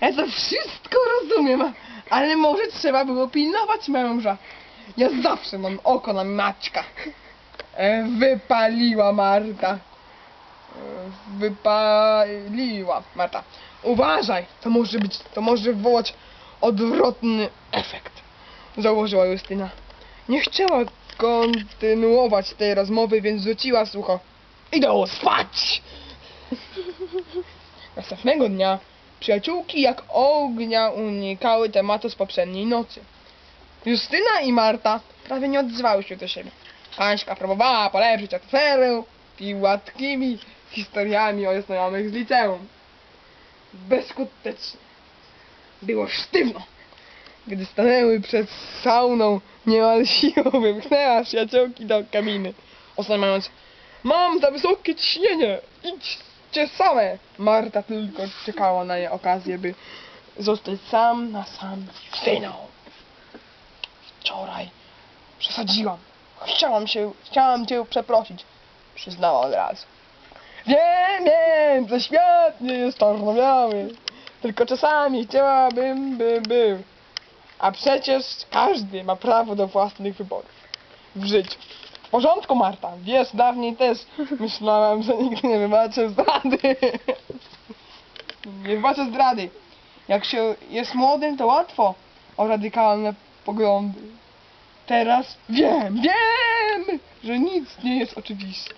Ja to wszystko rozumiem, ale może trzeba było pilnować męża. Ja zawsze mam oko na Maćka. E, Wypaliła Marta. E, Wypaliła Marta. Uważaj, to może być, to może wywołać odwrotny efekt. Założyła Justyna. Nie chciała kontynuować tej rozmowy, więc rzuciła sucho. Idą spać! Następnego dnia przyjaciółki jak ognia unikały tematu z poprzedniej nocy. Justyna i Marta prawie nie odzywały się do siebie. Pańska próbowała polepszyć atmosferę piłatkimi historiami o znajomych z liceum. Bezskutecznie. Było sztywno. Gdy stanęły przed sauną, niemal siłą wypchnęła przyjaciółki do kabiny, oznajmiając Mam za wysokie ciśnienie, idźcie same. Marta tylko czekała na jej okazję, by zostać sam na sam z Justyną. Wczoraj przesadziłam. Chciałam się, chciałam cię przeprosić, przyznała od razu. Wiem, wiem, że świat nie jest czarno-biały, tylko czasami chciałabym, by był. A przecież każdy ma prawo do własnych wyborów w życiu. Porządku, Marta. Wiesz, dawniej też myślałam, że nigdy nie wybaczę zdrady. Nie wybaczę zdrady. Jak się jest młodym, to łatwo o radykalne poglądy. Teraz wiem, wiem, że nic nie jest oczywiste.